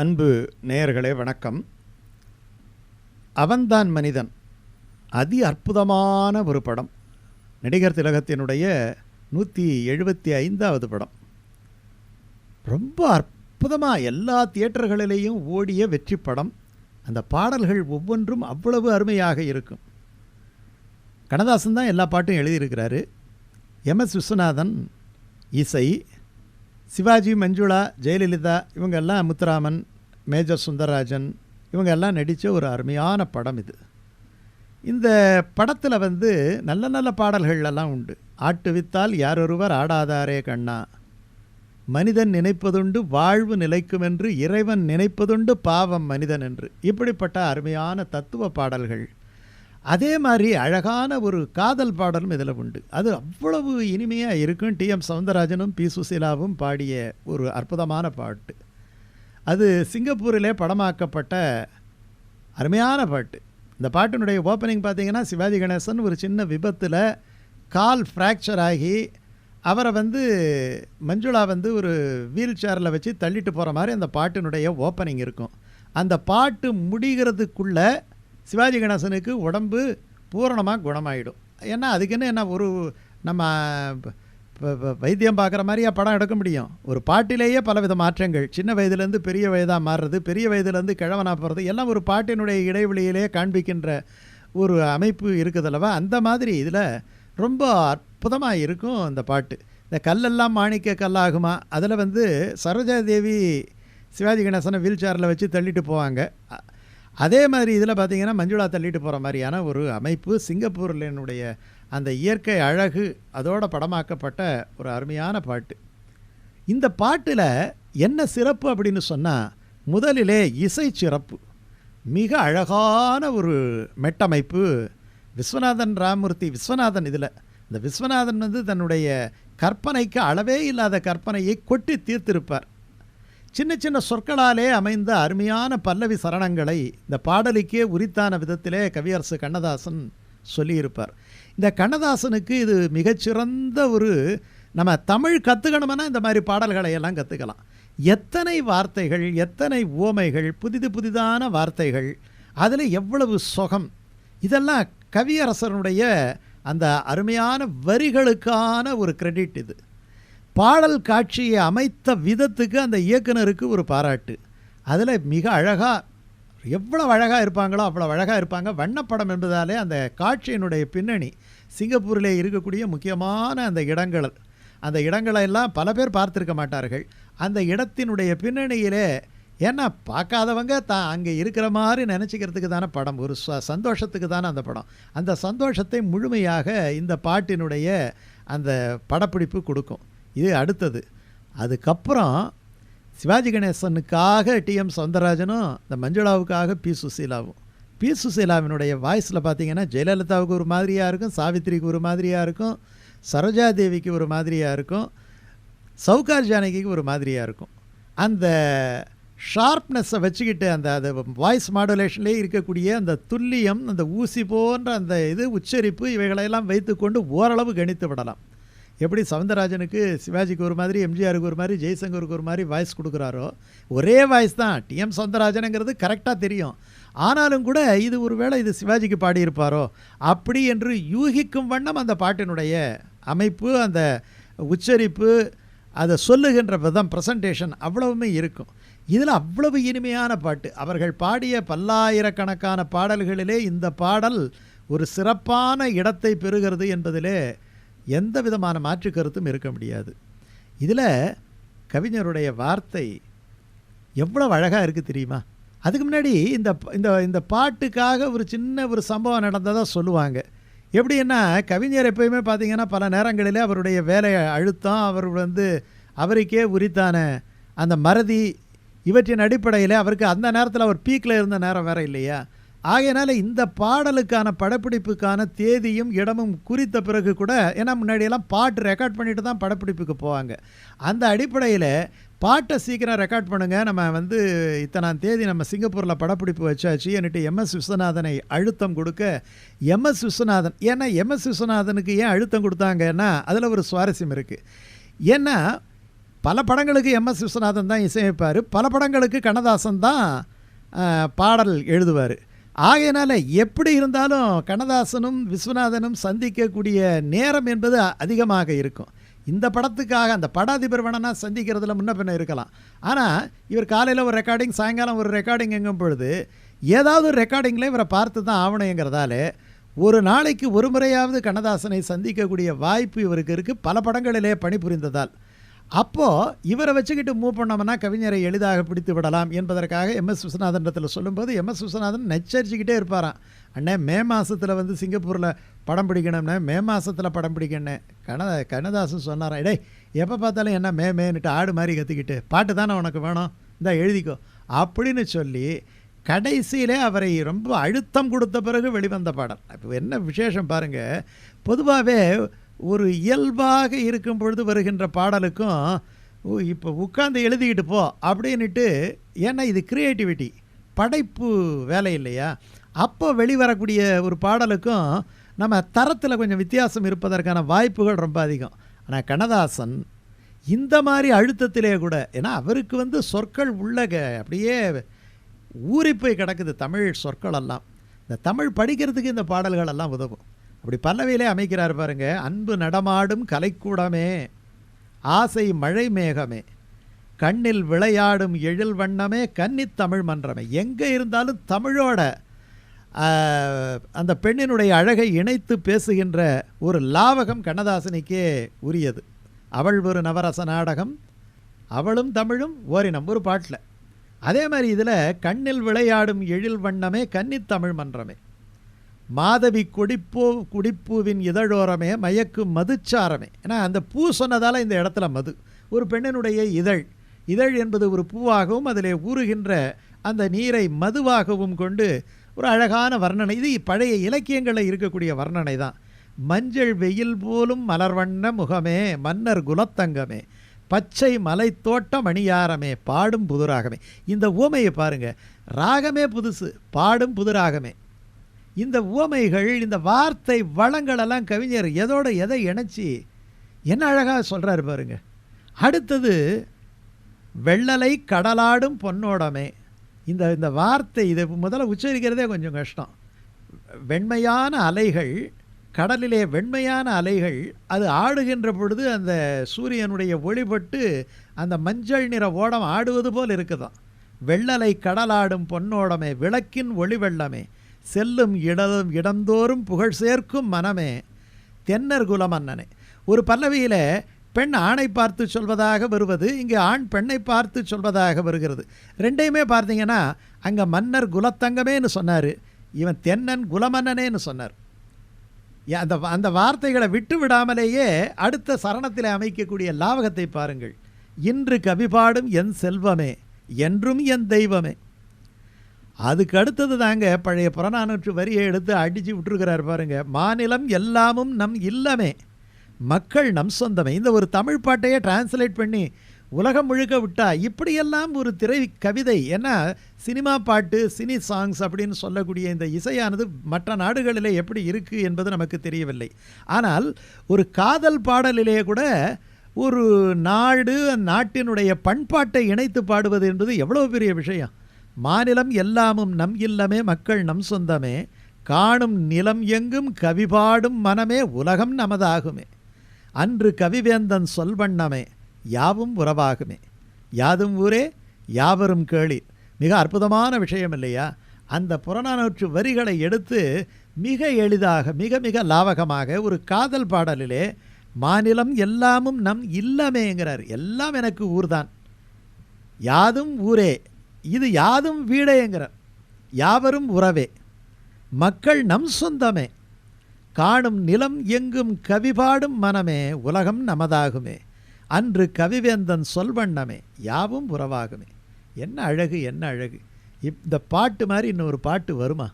அன்பு நேயர்களே வணக்கம். அவன்தான் மனிதன். அதி அற்புதமான ஒரு படம். நடிகர் திலகத்தினுடைய நூற்றி எழுபத்தி ஐந்தாவது படம். ரொம்ப அற்புதமாக எல்லா தியேட்டர்களிலேயும் ஓடிய வெற்றி படம். அந்த பாடல்கள் ஒவ்வொன்றும் அவ்வளவு அருமையாக இருக்கும். கண்ணதாசன் தான் எல்லா பாட்டும் எழுதியிருக்கிறாரு. எம் எஸ் விஸ்வநாதன் இசை சிவாஜி மஞ்சுளா ஜெயலலிதா இவங்கெல்லாம் முத்துராமன் மேஜர் சுந்தரராஜன் இவங்க எல்லாம் நடித்த ஒரு அருமையான படம் இது. இந்த படத்தில் வந்து நல்ல நல்ல பாடல்கள் எல்லாம் உண்டு. ஆட்டுவித்தால் யாரொருவர் ஆடாதாரே கண்ணா. மனிதன் நினைப்பதுண்டு வாழ்வு நிலைக்கும் என்று இறைவன் நினைப்பதுண்டு பாவம் மனிதன் என்று. இப்படிப்பட்ட அருமையான தத்துவ பாடல்கள் அதே மாதிரி அழகான ஒரு காதல் பாடலும் இதில் உண்டு. அது அவ்வளவு இனிமையாக இருக்கும். டி. எம். சவுந்தரராஜனும் பி. சுசீலாவும் பாடிய ஒரு அற்புதமான பாட்டு. அது சிங்கப்பூரிலே படமாக்கப்பட்ட அருமையான பாட்டு. இந்த பாட்டினுடைய ஓப்பனிங் பார்த்தீங்கன்னா சிவாஜி கணேசன் ஒரு சின்ன விபத்தில் கால் ஃப்ராக்சர் ஆகி அவரை வந்து மஞ்சுளா வந்து ஒரு வீல் சேரில் வச்சு தள்ளிட்டு போகிற மாதிரி அந்த பாட்டினுடைய ஓப்பனிங் இருக்கும். அந்த பாட்டு முடிகிறதுக்குள்ளே சிவாஜி கணேசனுக்கு உடம்பு பூரணமாக குணமாயிடும். ஏன்னா அதுக்குன்னு என்ன ஒரு நம்ம வைத்தியம் பார்க்குற மாதிரியா படம் எடுக்க முடியும். ஒரு பாட்டிலேயே பலவித மாற்றங்கள். சின்ன வயதுலேருந்து பெரிய வயதாக மாறுறது பெரிய வயதுலேருந்து கிழவனாக போகிறது எல்லாம் ஒரு பாட்டினுடைய இடைவெளியிலே காண்பிக்கின்ற ஒரு அமைப்பு இருக்குதல்லவா அந்த மாதிரி இதில் ரொம்ப அற்புதமாக இருக்கும் அந்த பாட்டு. இந்த கல்லெல்லாம் மாணிக்க கல்லாகுமா? அதில் வந்து சரோஜா தேவி சிவாஜி கணேசனை வீல் சேரில் வச்சு தள்ளிட்டு போவாங்க. அதே மாதிரி இதில் பார்த்தீங்கன்னா மஞ்சுளா தள்ளிட்டு போகிற மாதிரியான ஒரு அமைப்பு சிங்கப்பூரினுடைய அந்த இயற்கை அழகு அதோட படமாக்கப்பட்ட ஒரு அருமையான பாட்டு. இந்த பாட்டில் என்ன சிறப்பு அப்படின்னு சொன்னால் முதலிலே இசை சிறப்பு. மிக அழகான ஒரு மெட்டமைப்பு விஸ்வநாதன் ராமூர்த்தி விஸ்வநாதன் இதில். இந்த விஸ்வநாதன் வந்து தன்னுடைய கற்பனைக்கு அளவே இல்லாத கற்பனையை கொட்டி தீர்த்திருப்பார். சின்ன சின்ன சொற்களாலே அமைந்த அருமையான பல்லவி சரணங்களை இந்த பாடலுக்கே உரித்தான விதத்திலே கவியரசு கண்ணதாசன் சொல்லியிருப்பார். இந்த கண்ணதாசனுக்கு இது மிகச்சிறந்த ஒரு நம்ம தமிழ் கற்றுக்கணும்னா இந்த மாதிரி பாடல்களை எல்லாம் கற்றுக்கலாம் எத்தனை வார்த்தைகள் எத்தனை ஓமைகள் புதிது புதிதான வார்த்தைகள் அதில் எவ்வளவு சொகம் இதெல்லாம் கவியரசனுடைய அந்த அருமையான வரிகளுக்கான ஒரு கிரெடிட் இது. பாடல் காட்சியை அமைத்த விதத்துக்கு அந்த இயக்குனருக்கு ஒரு பாராட்டு. அதில் மிக அழகாக எவ்வளோ அழகாக இருப்பாங்களோ அவ்வளோ அழகாக இருப்பாங்க. வண்ணப்படம் என்பதாலே அந்த காட்சியினுடைய பின்னணி சிங்கப்பூரிலே இருக்கக்கூடிய முக்கியமான அந்த இடங்கள். அந்த இடங்களை எல்லாம் பல பேர் பார்த்துருக்க மாட்டார்கள். அந்த இடத்தினுடைய பின்னணியிலே ஏன்னா பார்க்காதவங்க தான் அங்கே இருக்கிற மாதிரி நினச்சிக்கிறதுக்கு தானே படம் ஒரு ச சந்தோஷத்துக்கு தானே அந்த படம். அந்த சந்தோஷத்தை முழுமையாக இந்த பாட்டினுடைய அந்த படப்பிடிப்பு கொடுக்கும். இது அடுத்தது. அதுக்கப்புறம் சிவாஜி கணேசனுக்காக டிஎம் சௌந்தரராஜனும் இந்த மஞ்சுளாவுக்காக பி சுசீலாவும். பி சுசீலாவினுடைய வாய்ஸில் பார்த்தீங்கன்னா ஜெயலலிதாவுக்கு ஒரு மாதிரியாக இருக்கும் சாவித்திரிக்கு ஒரு மாதிரியாக இருக்கும் சரோஜா தேவிக்கு ஒரு மாதிரியாக இருக்கும் சவுகார் ஜானகிக்கு ஒரு மாதிரியாக இருக்கும். அந்த ஷார்ப்னஸை வச்சுக்கிட்டு அந்த அது வாய்ஸ் மாடுலேஷன்லேயே இருக்கக்கூடிய அந்த துல்லியம் அந்த ஊசி போன்ற அந்த இது உச்சரிப்பு இவைகளையெல்லாம் வைத்துக்கொண்டு ஓரளவு கணித்து விடலாம். எப்படி சவுந்தரராஜனுக்கு சிவாஜிக்கு ஒரு மாதிரி எம்ஜிஆருக்கு ஒரு மாதிரி ஜெய்சங்கருக்கு ஒரு மாதிரி வாய்ஸ் கொடுக்குறாரோ ஒரே வாய்ஸ் தான். டிஎம் சவுந்தரராஜனுங்கிறது கரெக்டாக தெரியும். ஆனாலும் கூட இது ஒருவேளை இது சிவாஜிக்கு பாடியிருப்பாரோ அப்படி என்று யூகிக்கும் வண்ணம் அந்த பாட்டினுடைய அமைப்பு அந்த உச்சரிப்பு அதை சொல்லுகின்ற விதம் ப்ரெசன்டேஷன் அவ்வளவுமே இருக்கும். இதில் அவ்வளவு இனிமையான பாட்டு. அவர்கள் பாடிய பல்லாயிரக்கணக்கான பாடல்களிலே இந்த பாடல் ஒரு சிறப்பான இடத்தை பெறுகிறது என்பதிலே எந்த விதமான மாற்று கருத்தும் இருக்க முடியாது. இதில் கவிஞருடைய வார்த்தை எவ்வளவு அழகாக இருக்குது தெரியுமா? அதுக்கு முன்னாடி இந்த இந்த இந்த பாட்டுக்காக ஒரு சின்ன ஒரு சம்பவம் நடந்ததாக சொல்லுவாங்க. எப்படின்னா கவிஞர் எப்பயுமே பார்த்தீங்கன்னா பல நேரங்களிலே அவருடைய வேலை அழுத்தம் அவர் வந்து அவருக்கே உரித்தான அந்த மறதி இவற்றின் அடிப்படையில் அவருக்கு அந்த நேரத்தில் அவர் பீக்கில் இருந்த நேரம் வேறு இல்லையா? ஆகையினால இந்த பாடலுக்கான படப்பிடிப்புக்கான தேதியும் இடமும் குறித்த பிறகு கூட ஏன்னா முன்னாடியெல்லாம் பாட்டு ரெக்கார்ட் பண்ணிட்டு தான் படப்பிடிப்புக்கு போவாங்க. அந்த அடிப்படையில் பாட்டை சீக்கிரம் ரெக்கார்ட் பண்ணுங்கள் நம்ம வந்து இத்தனாம் தேதி நம்ம சிங்கப்பூரில் படப்பிடிப்பு வச்சாச்சு. என்னட்டு எம்எஸ் விஸ்வநாதனை அழுத்தம் கொடுக்க எம்எஸ் விஸ்வநாதன் ஏன்னா எம்எஸ் விஸ்வநாதனுக்கு ஏன் அழுத்தம் கொடுத்தாங்கன்னா அதில் ஒரு சுவாரஸ்யம் இருக்குது ஏன்னா பல படங்களுக்கு எம்எஸ் விஸ்வநாதன் தான் இசையமைப்பார். பல படங்களுக்கு கண்ணதாசன் தான் பாடல் எழுதுவார். ஆகையினால எப்படி இருந்தாலும் கண்ணதாசனும் விஸ்வநாதனும் சந்திக்கக்கூடிய நேரம் என்பது அதிகமாக இருக்கும். இந்த படத்துக்காக அந்த படாதிபர் வேணா சந்திக்கிறதுல முன்ன பின்ன இருக்கலாம். ஆனால் இவர் காலையில் ஒரு ரெக்கார்டிங் சாயங்காலம் ஒரு ரெக்கார்டிங் எங்கும் பொழுது ஏதாவது ஒரு ரெக்கார்டிங்கில் இவரை பார்த்து தான் ஆவணைங்கிறதால ஒரு நாளைக்கு ஒரு முறையாவது கண்ணதாசனை சந்திக்கக்கூடிய வாய்ப்பு இவருக்கு இருக்குது பல படங்களிலே பணிபுரிந்ததால். அப்போது இவரை வச்சுக்கிட்டு மூவ் பண்ணோம்னா கவிஞரை எளிதாக பிடித்து விடலாம் என்பதற்காக எம்எஸ் விஸ்வநாதனிடத்தில் சொல்லும்போது எம்எஸ் விஸ்வநாதன் நச்சரிச்சுக்கிட்டே இருப்பாராம். அண்ணே மே மாதத்தில் வந்து சிங்கப்பூரில் படம் பிடிக்கணும்னே மே மாதத்தில் படம் பிடிக்கணும் கனதா கண்ணதாசன் சொன்னாராம். இடே எப்போ பார்த்தாலும் என்ன மே மேன்னுட்டு ஆடு மாதிரி கற்றுக்கிட்டு பாட்டு தானே உனக்கு வேணும்? இந்தா எழுதிக்கோ. அப்படின்னு சொல்லி கடைசியிலே அவரை ரொம்ப அழுத்தம் கொடுத்த பிறகு வெளிவந்த பாடல். இப்போ என்ன விசேஷம் பாருங்கள் பொதுவாகவே ஒரு இயல்பாக இருக்கும் பொழுது வருகின்ற பாடலுக்கும் இப்போ உட்காந்து எழுதிக்கிட்டு போ அப்படின்னுட்டு ஏன்னா இது கிரியேட்டிவிட்டி படைப்பு வேலை இல்லையா? அப்போ வெளிவரக்கூடிய ஒரு பாடலுக்கும் நம்ம தரத்தில் கொஞ்சம் வித்தியாசம் இருப்பதற்கான வாய்ப்புகள் ரொம்ப அதிகம். ஆனால் கண்ணதாசன் இந்த மாதிரி அழுத்தத்திலே கூட ஏன்னா அவருக்கு வந்து சொற்கள் உள்ளக அப்படியே ஊறி போய் கிடக்குது தமிழ் சொற்கள் எல்லாம் இந்த தமிழ் படிக்கிறதுக்கு இந்த பாடல்கள் எல்லாம் உதவும். அப்படி பல்லவியிலே அமைக்கிறார் பாருங்க அன்பு நடமாடும் கலைக்கூடமே ஆசை மழை மேகமே கண்ணில் விளையாடும் எழில் வண்ணமே கன்னித்தமிழ் மன்றமே. எங்கே இருந்தாலும் தமிழோட அந்த பெண்ணினுடைய அழகை இணைத்து பேசுகின்ற ஒரு லாவகம் கண்ணதாசனுக்கே உரியது. அவள் ஒரு நவரச நாடகம் அவளும் தமிழும் ஓரினம் ஒரு பாட்டில். அதே மாதிரி இதில் கண்ணில் விளையாடும் எழில் வண்ணமே கன்னித்தமிழ் மன்றமே. மாதவி கொடிப்பூ குடிப்பூவின் இதழோரமே மயக்கும் மதுச்சாரமே. ஏன்னா அந்த பூ சொன்னதால் இந்த இடத்துல மது. ஒரு பெண்ணினுடைய இதழ். இதழ் என்பது ஒரு பூவாகவும் அதிலே ஊறுகின்ற அந்த நீரை மதுவாகவும் கொண்டு ஒரு அழகான வர்ணனை. இது பழைய இலக்கியங்களில் இருக்கக்கூடிய வர்ணனை தான். மஞ்சள் வெயில் போலும் மலர்வண்ண முகமே மன்னர் குலத்தங்கமே. பச்சை மலைத்தோட்டம் அணியாரமே பாடும் புதுராகமே. இந்த ஊமையை பாருங்க. ராகமே புதுசு பாடும் புதுராகமே. இந்த உவமைகள் இந்த வார்த்தை வளங்களெல்லாம் கவிஞர் எதோட எதை இணைச்சி என்ன அழகாக சொல்கிறாரு பாருங்க. அடுத்தது வெள்ளலை கடலாடும் பொன்னோடமே. இந்த இந்த வார்த்தை இதை முதல்ல உச்சரிக்கிறதே கொஞ்சம் கஷ்டம். வெண்மையான அலைகள் கடலிலே வெண்மையான அலைகள் அது ஆடுகின்ற பொழுது அந்த சூரியனுடைய ஒளிபட்டு அந்த மஞ்சள் நிற ஓடம் ஆடுவது போல் இருக்குதான் வெள்ளலை கடலாடும் பொன்னோடமே விளக்கின் ஒளி வெள்ளமே செல்லும் இடம் இடந்தோறும் புகழ் சேர்க்கும் மனமே தென்னர் குலமன்னனே. ஒரு பல்லவியில் பெண் ஆணை பார்த்து சொல்வதாக வருவது இங்கே ஆண் பெண்ணை பார்த்து சொல்வதாக வருகிறது. ரெண்டையுமே பார்த்தீங்கன்னா அங்கே மன்னர் குலத்தங்கமேன்னு சொன்னார். இவன் தென்னன் குலமன்னனேன்னு சொன்னார். அந்த அந்த வார்த்தைகளை விட்டு விடாமலேயே அடுத்த சரணத்தில் அமைக்கக்கூடிய லாவகத்தை பாருங்கள். இன்று கவிபாடும் என் செல்வமே என்றும் என் தெய்வமே. அதுக்கு அடுத்தது தாங்க பழைய புறநானூற்று வரியை எடுத்து அடித்து விட்டுருக்கிறார் பாருங்க. மாநிலம் எல்லாமும் நம் இல்லமே மக்கள் நம் சொந்தமே. இந்த ஒரு தமிழ் பாட்டையே டிரான்ஸ்லேட் பண்ணி உலகம் முழுக்க விட்டா இப்படியெல்லாம் ஒரு திரை கவிதை ஏன்னா சினிமா பாட்டு சினி சாங்ஸ் அப்படின்னு சொல்லக்கூடிய இந்த இசையானது மற்ற நாடுகளிலே எப்படி இருக்குது என்பது நமக்கு தெரியவில்லை. ஆனால் ஒரு காதல் பாடலிலே கூட ஒரு நாடு நாட்டினுடைய பண்பாட்டை இணைத்து பாடுவது என்பது எவ்வளோ பெரிய விஷயம். மாநிலம் எல்லாமும் நம் இல்லமே மக்கள் நம் சொந்தமே. காணும் நிலம் எங்கும் கவி பாடும் மனமே உலகம் நமதாகுமே. அன்று கவிவேந்தன் சொல்வண்ணமே யாவும் உறவாகுமே. யாதும் ஊரே யாவரும் கேளீர். மிக அற்புதமான விஷயம் இல்லையா அந்த புறநானூற்று வரிகளை எடுத்து மிக எளிதாக மிக மிக லாவகமாக ஒரு காதல் பாடலிலே மாநிலம் எல்லாமும் நம் இல்லமேங்கிறார். எல்லாம் எனக்கு ஊர்தான். யாதும் ஊரே இது யாதும் வீடேங்கிறார் யாவரும் உறவே. மக்கள் நம் சொந்தமே. காணும் நிலம் எங்கும் கவிபாடும் மனமே. உலகம் நமதாகுமே. அன்று கவிவேந்தன் சொல்வண்ணமே. யாவும் உறவாகுமே. என்ன அழகு என்ன அழகு. இந்த பாட்டு மாதிரி இன்னொரு பாட்டு வருமா?